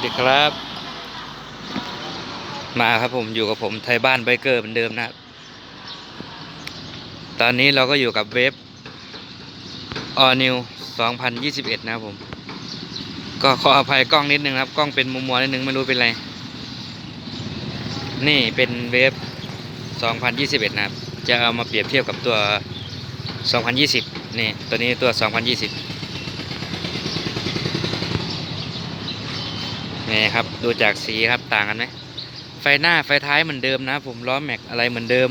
สวัสดีครับ มาครับผมอยู่กับผมไทยบ้านไบเกอร์เหมือนเดิมนะ ตอนนี้เราก็อยู่กับเว็บ All New 2021 นะครับผม ก็ขออภัยกล้องนิดนึงครับ กล้องเป็นมุมมัวนิดนึงไม่รู้เป็นไร นี่เป็นเว็บ2021 นะครับ จะเอามาเปรียบเทียบกับตัว 2020 นี่ ตัวนี้ตัว 2020 นี่ครับดูจากสีครับต่างกันไหมไฟหน้าไฟท้ายเหมือนเดิมนะผมล้อแม็กอะไรเหมือนเดิม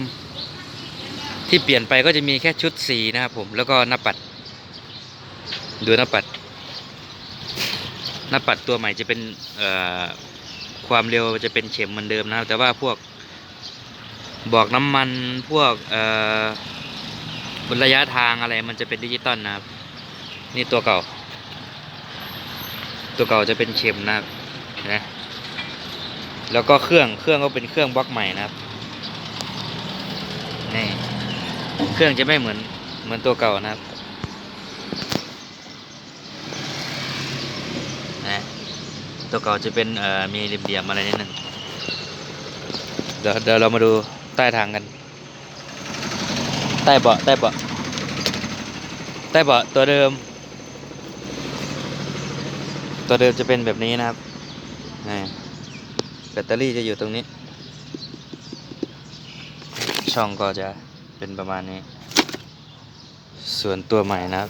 ที่เปลี่ยนไปก็จะมีแค่ชุดสีนะครับผมแล้วก็หน้าปัด ดูหน้าปัด หน้าปัดตัวใหม่จะเป็นความเร็วจะเป็นเข็มเหมือนเดิมนะครับแต่ว่าพวกบอกน้ำมันพวกบนระยะทางอะไรมันจะเป็นดิจิตอลนะครับ นี่ตัวเก่า ตัวเก่าจะเป็นเข็มนะครับ นะแล้วก็เครื่องเครื่องก็เป็นเครื่องบล็อกใหม่นะครับนี่เครื่องจะไม่เหมือนเหมือนตัวเก่านะครับนะตัวเก่าจะเป็นเอ่อมีเหลี่ยมๆอะไรนิดนึงเดี๋ยวเดี๋ยวเรามาดูใต้ทางกัน ใต้เบาะใต้เบาะใต้เบาะตัวเดิม ตัวเดิมจะเป็นแบบนี้นะครับ แบตเตอรี่จะอยู่ตรงนี้ ช่องก็จะเป็นประมาณนี้ ส่วนตัวใหม่นะครับ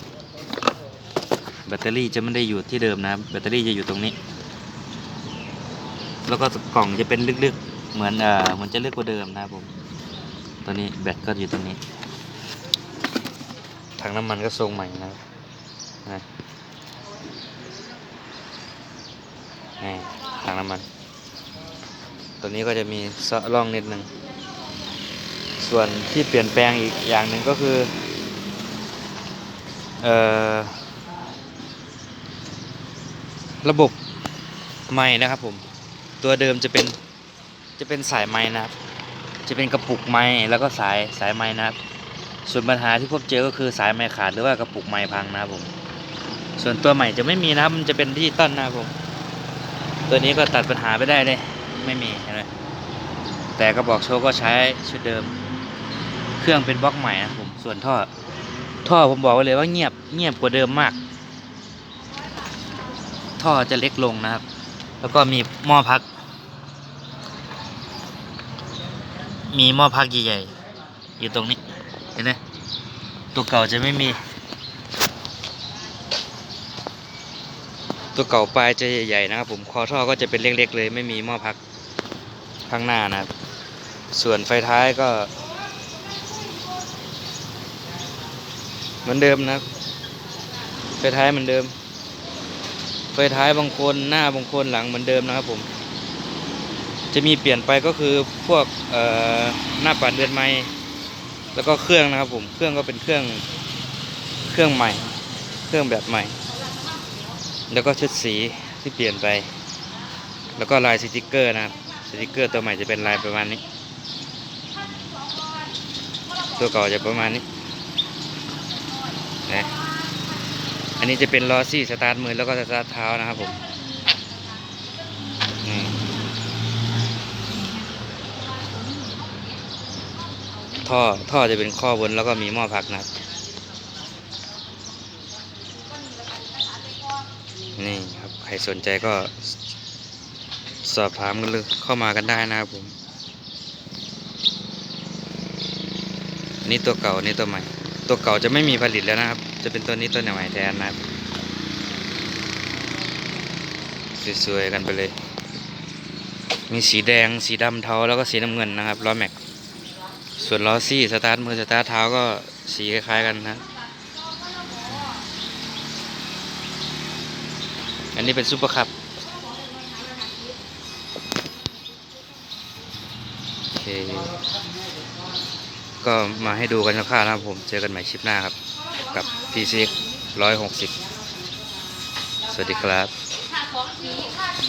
แบตเตอรี่จะไม่ได้อยู่ที่เดิมนะแบตเตอรี่จะอยู่ตรงนี้ แล้วก็กล่องจะเป็นลึกๆ เหมือนเอ่อเหมือนจะลึกกว่าเดิมนะครับผมตัวนี้แบตก็อยู่ตรงนี้ถังน้ำมันก็ทรงใหม่นะครับนะนี่ ถังน้ำมัน ตัวนี้ก็จะมีซะร่องนิดนึง ส่วนที่เปลี่ยนแปลงอีกอย่างหนึ่งก็คือ เอ่อ ระบบไม้นะครับผม ตัวเดิมจะเป็น จะเป็นสายไม้นะครับ จะเป็นกระปุกไม้แล้วก็สายสายไม้นะครับ ส่วนปัญหาที่พบเจอก็คือสายไม้ขาดหรือว่ากระปุกไม้พังนะครับผม ส่วนตัวใหม่จะไม่มีนะครับ มันจะเป็นดิจิตอลนะครับผม ตัวนี้ก็ตัดปัญหาไปได้เลย ไม่มีเห็นไหมแต่กระบอกโชว์ก็ใช้ชุดเดิม เครื่องเป็นบล็อกใหม่นะผม ส่วนท่อ ท่อผมบอกไว้เลยว่าเงียบเงียบกว่าเดิมมาก ท่อจะเล็กลงนะครับ แล้วก็มีหม้อพัก มีหม้อพักใหญ่ๆอยู่ตรงนี้ เห็นไหมตัวเก่าจะไม่มี ตัวเก่าปลายจะใหญ่ๆนะครับ ผมคอท่อก็จะเป็นเล็กๆเลย ไม่มีหม้อพักข้างหน้านะครับ ส่วนไฟท้ายก็ เหมือนเดิมนะครับ ไฟท้ายเหมือนเดิม ไฟท้ายบางคนหน้าบางคนหลังเหมือนเดิมนะครับผม จะมีเปลี่ยนไปก็คือพวกหน้าปัดเดือนไม้แล้วก็เครื่องนะครับผมเครื่องก็เป็นเครื่องเครื่องใหม่ เครื่องแบบใหม่ แล้วก็ชุดสีที่เปลี่ยนไป แล้วก็ลายสติกเกอร์นะครับสติกเกอร์ตัวใหม่จะเป็นลายประมาณนี้ ตัวเก่าจะประมาณนี้นะอันนี้จะเป็นล้อซี่สตาร์ทมือแล้วก็สตาร์ทเท้านะครับผมท่อท่อจะเป็นข้อบนแล้วก็มีหม้อพักนะครับ นี่ครับใครสนใจก็สอบถามกันเลยเข้ามากันได้นะครับผมนี่ตัวเก่านี่ตัวใหม่ ตัวเก่าจะไม่มีผลิตแล้วนะครับ จะเป็นตัวนี้ตัวใหม่แทนนะครับสวยๆกันไปเลย มีสีแดงสีดำเทาแล้วก็สีน้ำเงินนะครับล้อแม็ก ส่วนล้อซี่สตาร์ทมือสตาร์ทเท้าก็สีคล้ายๆกันนะครับ อันนี้เป็นซุปเปอร์คัพโอเค ก็มาให้ดูกันคร่าวๆนะครับผม เจอกันใหม่ชิปหน้าครับ กับ PC 160 สวัสดีครับ